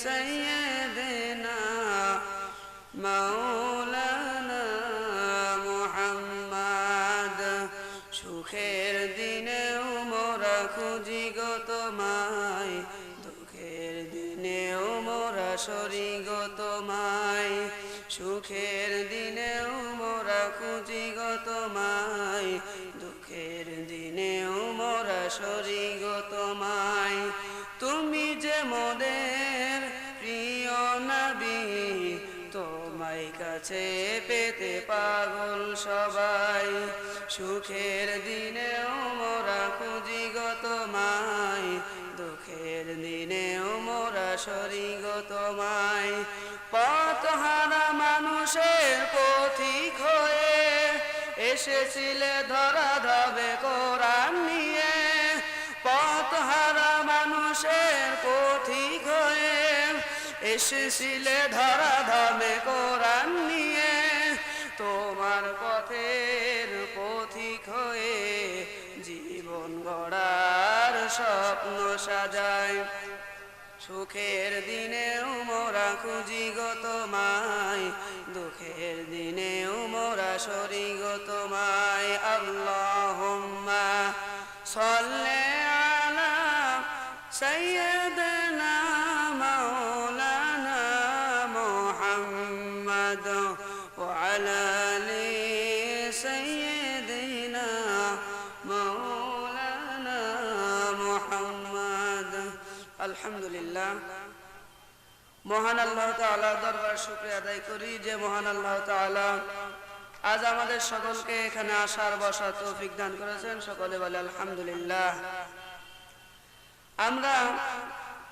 سيدنا مولانا মোহাম্মদ সুখের দিনেও মোরা খুঁজি গো তোমায় দুঃখের দিনেও মোরা সরি গো তোমায় সুখের দিনেও মোরা খুঁজি গো তোমায় দুঃখের দিনেও মোরা সরি গো তোমায় তুমি যে মোদের কাছে পেতে পাগল সবাই। সুখের দিনেও মোরা খুঁজি গো তোমায় দুঃখের দিনেও মোরা সরি গো তোমায় পথহারা মানুষের পথিক হয়ে এসেছিলে ধরা ধবে কোরআন এসেছিলে ধরা ধামে কোরআন নিয়ে। তোমার পথের পথিক হয়ে জীবন গড়ার স্বপ্ন সাজায় সুখের দিনেও মোরা খুঁজি গো তোমায়, দুঃখের দিনেও মোরা সরি গো তোমায়। আল্লাহুম্মা সল্লে আলা সাইয়্যিদিনা আলহামদুলিল্লাহ। মহান আল্লাহ তাআলা দরবার শুকরিয়া আদায় করি যে মহান আল্লাহ তাআলা আজ আমাদের সকলকে এখানে আসার, বসার তৌফিক দান করেছেন। সকলে বলে আলহামদুলিল্লাহ। আমরা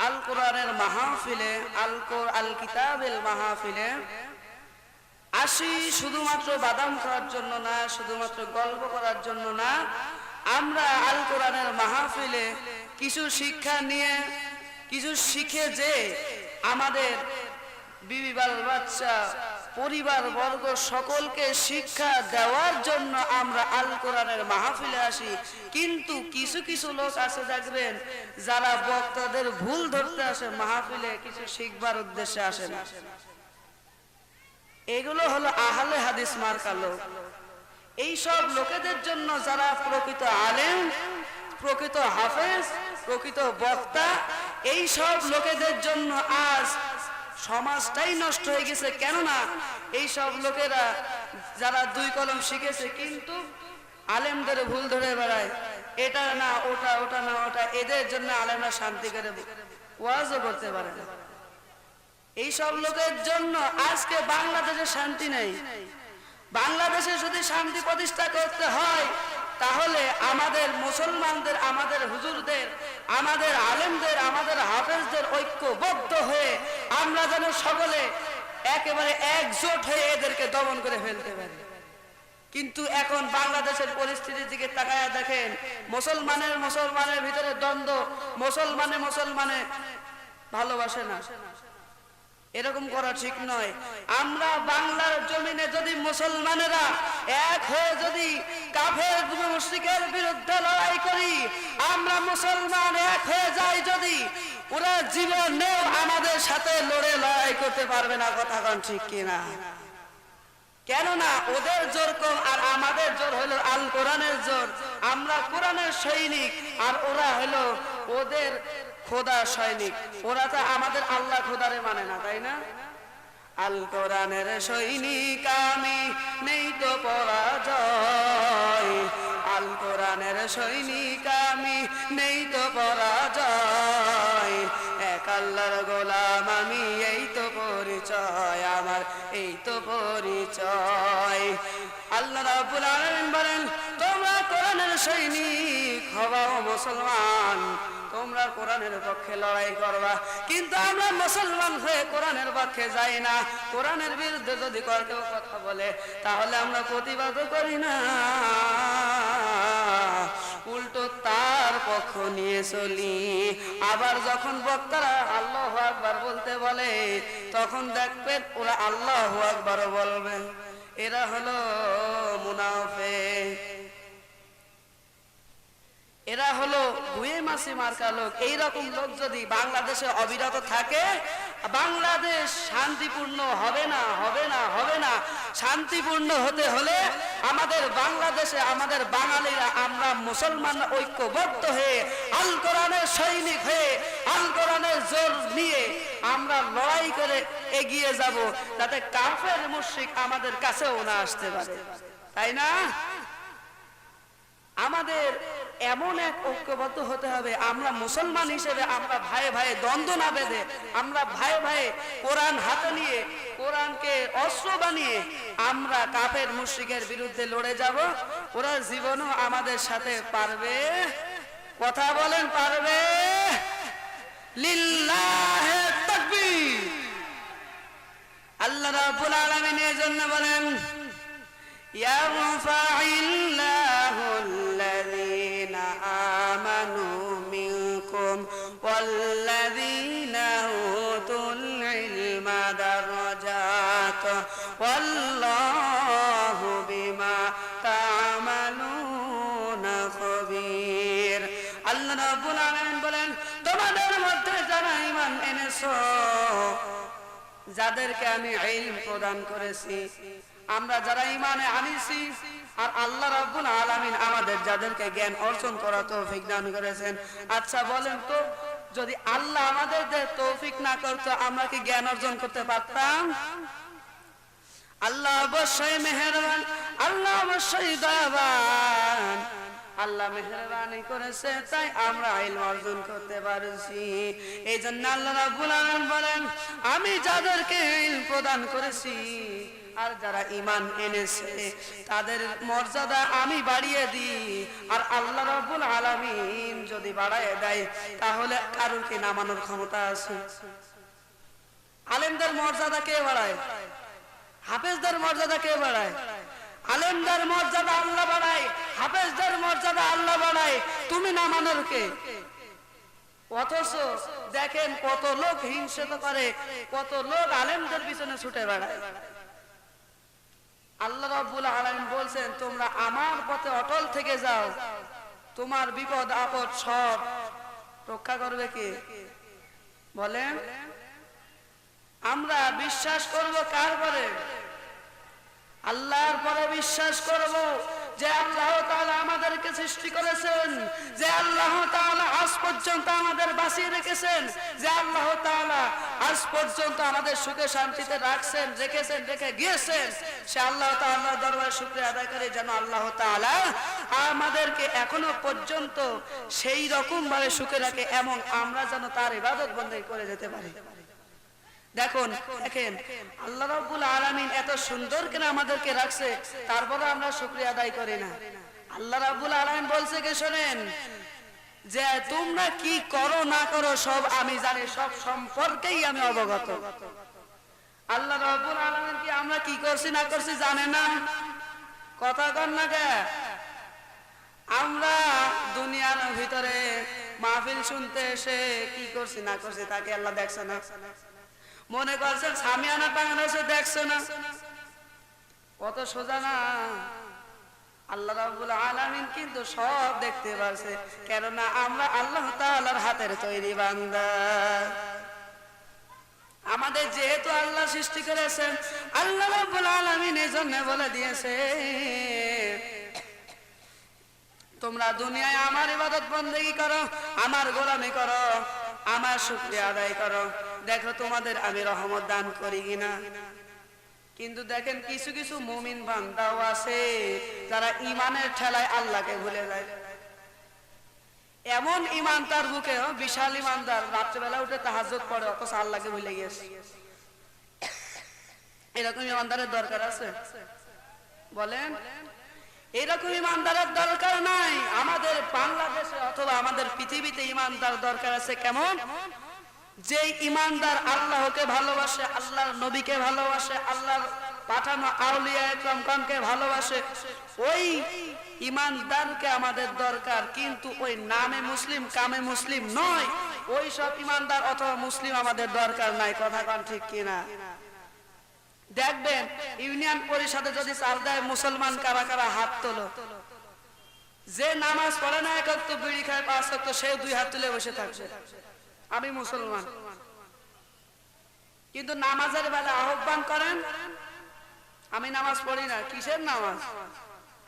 আল কোরআনের মাহফিলে আল কোর আল কিতাবের মাহফিলে আসি শুধুমাত্র বাদাম খাওয়ার জন্য না, শুধুমাত্র গল্প করার জন্য না। আমরা আল কোরআনের মাহফিলে কিছু শিক্ষা নিয়ে কিছু শিখে যে আমাদের বিবি বাল বাচ্চা পরিবার বর্গ সকলকে শিক্ষা দেওয়ার জন্য আমরা আল কোরআনের মাহফিলে আসি। কিন্তু কিছু কিছু লোক আছে দেখবেন, যারা বক্তাদের ভুল ধরতে আসে, মাহফিলে কিছু শিখবার উদ্দেশ্যে আসে না। এগুলো হলো আহলে হাদিস মার্কা লোক। এই সব লোকেদের জন্য যারা প্রকৃত আলেম, প্রকৃত হাফেজ, প্রকৃত বক্তা এই সব লোকেদের জন্য আজ সমাজটাই নষ্ট হয়ে গেছে। কেননা এই সব লোকেরা যারা দুই কলম শিখেছে, কিন্তু আলেমদের ভুল ধরে বেড়ায়। এটা না, ওটা ওটা না, ওটা, এদের জন্য আলেমরা শান্তি করে ওয়াজও করতে পারে না। এই সব লোকের জন্য আজকে বাংলাদেশে শান্তি নেই। বাংলাদেশে যদি শান্তি প্রতিষ্ঠা করতে হয়, তাহলে আমাদের মুসলমানদের, আমাদের হুজুরদের, আমাদের আলেমদের, আমাদের হাফেজদের ঐক্যবদ্ধ হয়ে আমরা যেন সকলে একেবারে একজোট হয়ে এদেরকে দমন করে ফেলতে পারি। কিন্তু এখন বাংলাদেশের পরিস্থিতির দিকে তাকায়া দেখেন, মুসলমানের মুসলমানের ভিতরে দ্বন্দ্ব, মুসলমানে মুসলমানে ভালোবাসে না। এরকম করা ঠিক নয়। আমরা বাংলার জমিনে যদি মুসলমানেরা এক হয়ে যদি কাফের মুশরিকের বিরুদ্ধে লড়াই করি, আমরা মুসলমান এক হয়ে যাই যদি ওরা জীবনেও আমাদের সাথে লড়ে লড়াই করতে পারবে না, কথা কন ঠিক কিনা? কেননা ওদের জোর কম আর আমাদের জোর হলো আল কোরআনের জোর। আমরা কোরআনের সৈনিক আর ওরা হলো ওদের খোদা সৈনিক, ওরা তো আমাদের আল্লাহ খোদারে মানে না, তাই না? আল কোরআনের সৈনিক আমি, নেই তো পরাজয়। আল কোরআনের সৈনিক আমি, নেই তো পরাজয়। এক আল্লাহর গোলাম আমি, এই তো পরিচয়, আমার এই তো পরিচয়। আল্লাহ রাব্বুল আলামিন বলেন, তোমরা কোরআনের সৈনিক। মুসলমান, তোমরা কোরআনের পক্ষে লড়াই করবা। কিন্তু আমরা মুসলমান হয়ে কোরআনের পক্ষে যাই না। কোরআনের বিরুদ্ধে যদি কেউ কথা বলে, তাহলে আমরা প্রতিবাদ করি না। উল্টো তার পক্ষ নিয়ে চলি। আবার যখন বক্তারা আল্লাহ আকবার বলতে বলে, তখন দেখবেন ওরা আল্লাহ আকবার বলবে এরা হলো মুনাফে এরা হলো গুয়ে মাসি মার্কা লোক। এইরকম লোক যদি বাংলাদেশে অবিরত থাকে, বাংলাদেশ শান্তিপূর্ণ হবে না হবে না হবে না। শান্তিপূর্ণ হতে হলে আমাদের বাংলাদেশে আমাদের বাঙালিরা আমরা মুসলমান ঐক্যবদ্ধ হয়ে, আল কোরআনের সৈনিক হয়ে, আল কোরআনের জোর নিয়ে আমরা লড়াই করে এগিয়ে যাব, যাতে কাফের মুশরিক আমাদের কাছেও না আসতে পারে। তাই না? আমাদের এমন এক ঐক্যবদ্ধ হতে হবে। আমরা মুসলমান হিসেবে আমরা ভাই ভাই দ্বন্দ্ব না বেঁধে, আমরা ভাই ভাই কোরআন হাতে নিয়ে, কোরআনকে অস্ত্র বানিয়ে আমরা কাপের মুশ্রিকের বিরুদ্ধে লড়ে যাব। ওরা জীবনও আমাদের সাথে পারবে। কথা বলেন, পারবে? আল্লাহ রাব্বুল আলামিন এর জন্য বলেন ইয়া মুফাইল্লা درجات والله بما تعملون خبير আল্লাহ রাব্বুল আলামিন বলেন তোমাদের মধ্যে যারা ঈমান এনেছো যাদেরকে আমি ইলম প্রদান করেছি আমরা যারা ইমানে আনিছি আর আল্লাহ রাব্বুল আলামিন আমাদের যাদেরকে জ্ঞান অর্জন করা তৌফিক দান করেছেন আচ্ছা বলেন তো যদি আল্লাহ আমাদের তৌফিক না করতো, আমরা কি জ্ঞান অর্জন করতে পারতাম? আল্লাহ অবশ্যই মেহরবান, আল্লাহ অবশ্যই দয়াবান। আল্লাহ মেহরবানি করেছে, তাই আমরা আইল অর্জন করতে পারছি। এই জন্য আল্লাহ বলেন, আমি যাদেরকে প্রদান করেছি আর যারা ইমান এনেছে, তাদের মর্যাদা আমি বাড়িয়ে দিই। আর আল্লাহ রাব্বুল আলামিন যদি বাড়ায় দেয়, তাহলে কারোর কি নামানোর ক্ষমতা আছে? আলেমদের মর্যাদা কে বাড়ায়? হাফেজদের মর্যাদা কে বাড়ায়? আলেমদের মর্যাদা আল্লাহ বাড়ায়, হাফেজদের মর্যাদা আল্লাহ বাড়ায়। তুমি নামানোর কে? অথচ দেখেন কত লোক হিংসিত করে, কত লোক আলেমদের পিছনে ছুটে বেড়ায়। আল্লাহ রাব্বুল আলামিন বলছেন, তোমরা আমার পথে অটল থেকে যাও। তোমার বিপদ, আপদ সব রক্ষা করবে কে? বলেন, আমরা বিশ্বাস করব কার পরে? আল্লাহর পরে বিশ্বাস করব যে আল্লাহ সৃষ্টি করেছেন, যে আল্লাহ তাআলা আজ পর্যন্ত আমাদের বাঁচিয়ে রেখেছেন, যে আল্লাহ তাআলা আজ পর্যন্ত আমাদের সুখে শান্তিতে রাখছেন, রেখেছেন, রেখে গিয়েছেন, সে আল্লাহ তাআলার দরবারে শুকরিয়া আদায় করে যেন আল্লাহ তাআলা আমাদেরকে এখনও পর্যন্ত সেই রকম ভাবে সুখে রাখে এমন আমরা যেন তার ইবাদত বন্দেগী করে যেতে পারি। দেখুন, দেখেন, আল্লাহ রাব্বুল আলামিন এত সুন্দর করে আমাদেরকে রাখছে তারপরে আমরা শুকরিয়া আদায় করি না। আল্লাহ রাব্বুল আলামিন বলছে কি শোনেন, যে তোমরা কি করো না করো সব আমি জানি, সব সম্পর্কেই আমি অবগত। আল্লাহ রাব্বুল আলামিন কি আমরা কি করছি না করছি জানে না? কথা কর না কে? আমরা দুনিয়ার ভিতরে মাহফিল শুনতে এসে কি করছি না করছি তাকে আল্লাহ দেখছে না? মনে করছেন সামিয়ানা বাংলাদেশে দেখছ না। কত সোজা না? আল্লাহ রাব্বুল আলামিন কিন্তু সব দেখতে পারছে, কেননা আমরা আল্লাহ তাআলার হাতের তৈরি বান্দা। আমাদের যেহেতু আল্লাহ সৃষ্টি করেছেন, আল্লাহ রাব্বুল আলামিন এই জন্য বলে দিয়েছে, তোমরা দুনিয়ায় আমার ইবাদত বন্দেগী করো, আমার গোলামি করো, আমার শুক্রিয়া আদায় করো। দেখো তোমাদের আমি রহমত দান করি কিনা। কিন্তু দেখেন কিছু কিছু মুমিন বান্দাও আছে যারা ইমানের ঠেলায় আল্লাহকে ভুলে যায়। এমন ইমান তার বুকে বিশাল ইমানদার রাত্রেবেলা উঠে তাহাজত পড়ে, অথচ আল্লাহকে ভুলে গেছে এরকম ইমানদারের দরকার আছে? বলেন, এরকম ইমানদারের দরকার নাই। আমাদের বাংলাদেশে অথবা আমাদের পৃথিবীতে ইমানদার দরকার আছে কেমন? যে ইমানদার আল্লাহকে ভালোবাসে, আল্লাহর নবীকে ভালোবাসে, আল্লাহর পাঠানো আউলিয়া একরমকে ভালোবাসে, ওই ইমানদারকে আমাদের দরকার। কিন্তু ওই নামে মুসলিম, কামে মুসলিম নয়। ওই সব ইমানদার অথবা মুসলিম আমাদের দরকার নাই, কথা কন ঠিক কিনা? দেখবেন, ইউনিয়ন পরিষদে যদি চাল দেয়, মুসলমান কারা কারা হাত তোলো। যে নামাজ পড়ে না, এক বিড়ি খায়, পাঁচ সে দুই হাত তুলে বসে থাকবে। আমি মুসলমান। কিন্তু নামাজের বেলা আহ্বান করেন, আমি নামাজ পড়ি না, কিসের নামাজ?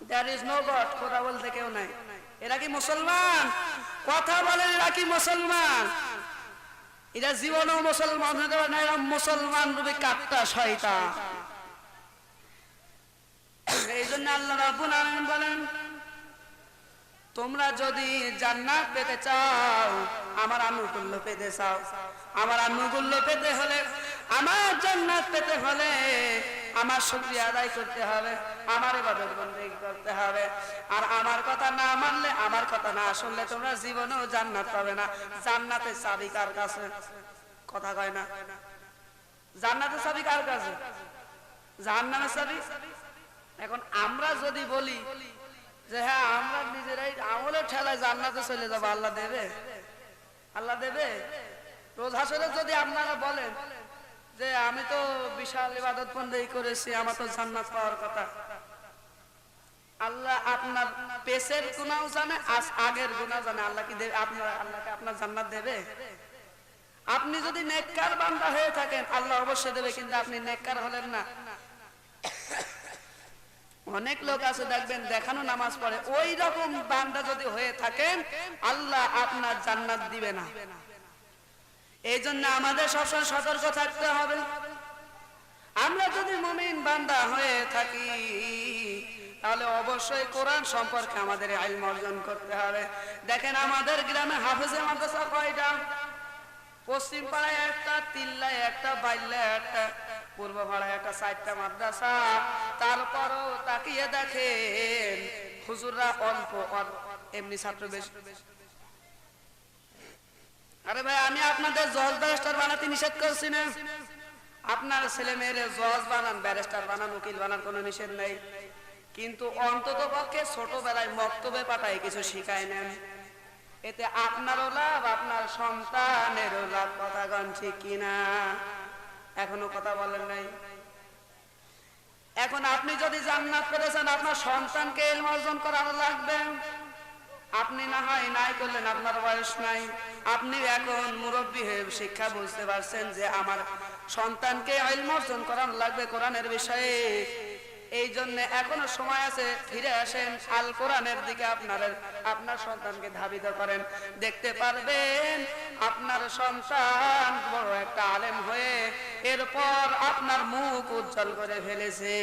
দ্যার ইজ নো গড বলতে কেউ নাই। এরা কি মুসলমান? কথা এরা কি মুসলমান? এরা জীবনেও মুসলমান হতে পারে না, এরা মুসলমান রূপে শয়তান। এই জন্য আল্লাহ রাব্বুল আলামিন বলেন, তোমরা যদি জান্নাত পেতে চাও আমার আনুকূল্য পেতে চাও। আমার আনুকূল্য পেতে হলে, আমার জান্নাত পেতে হলে আমার শুকরিয়া আদায় করতে হবে, আমার ইবাদত বন্দেগী করতে হবে। আর আমার কথা না মানলে, আমার কথা না শুনলে তোমরা জীবনেও জান্নাত পাবে না। জান্নাতের চাবি কার কাছে? কথা কয় না। জান্নাতের চাবি কার কাছে? জাহান্নামের চাবি? এখন আমরা যদি বলি যে হ্যাঁ আমরা নিজেরাই আমলের ঠেলায় জান্নাতে চলে যাব, আল্লাহ দেবে? আল্লাহ দেবে? রোজ হাসরে যদি আপনারা বলেন যে আমি তো বিশাল ইবাদত বন্দেই করেছি, আমার তো জান্নাত পাওয়ার কথা। আল্লাহ আপনার পেশের গুণাও জানে, আজ আগের গুণা জানে। আল্লাহ কি দেবে? আপনার আল্লাহকে আপনার জান্নাত দেবে? আপনি যদি নেককার বান্দা হয়ে থাকেন, আল্লাহ অবশ্যই দেবে, কিন্তু আপনি নেককার হলেন না। অনেক লোক আছে, দেখবেন দেখানো নামাজ পড়ে। ওই রকম বান্দা যদি হয়ে থাকেন আল্লাহ আপনার জান্নাত দিবে না। এই জন্য আমাদের সবসময় সতর্ক থাকতে হবে। আমরা যদি মুমিন বান্দা হয়ে থাকি, তাহলে অবশ্যই কোরআন সম্পর্কে আমাদের আইল অর্জন করতে হবে। দেখেন আমাদের গ্রামে হাফেজে মাদ্রাসা কয়টা? পশ্চিম পাড়ায় একটা, তিল্লায় একটা, বাইল্লায় একটা। পূর্ব পাড়ায় একটা চারটা মাদ্রাসা, তারপরও তাকিয়ে দেখেন হুজুররা অল্প এমনি ছাত্র বেশি। আরে ভাই, আমি আপনাদের জজ ব্যারিস্টার বানাতে নিষেধ করছি না। আপনার ছেলে মেয়েরে জজ বানান, ব্যারিস্টার বানান, উকিল বানান, কোনো নিষেধ নেই। কিন্তু অন্তত পক্ষে ছোটবেলায় মক্তবে পাঠায়, কিছু শিখায় নেন। এতে আপনারও লাভ, আপনার সন্তানেরও লাভ, কথা গণ কিনা? এখনও কথা বলেন নাই। এখন আপনি যদি জান্নাত পেরেছেন আপনার সন্তানকে এলম অর্জন করানো লাগবে। আপনি না হয় নাই করলেন, আপনার বয়স নাই। আপনি এখন মুরব্বী হয়ে শিক্ষা বুঝতে পারছেন যে আমার সন্তানকে ইলম অর্জন করানো লাগবে কোরআনের বিষয়ে। এই জন্য এখনও সময় আছে, ফিরে আসেন, আল কোরআনের দিকে আপনার আপনার সন্তানকে ধাবিত করেন। দেখতে পারবেন, আপনার সন্তান বড় একটা আলেম হয়ে এরপর আপনার মুখ উজ্জ্বল করে ফেলেছে।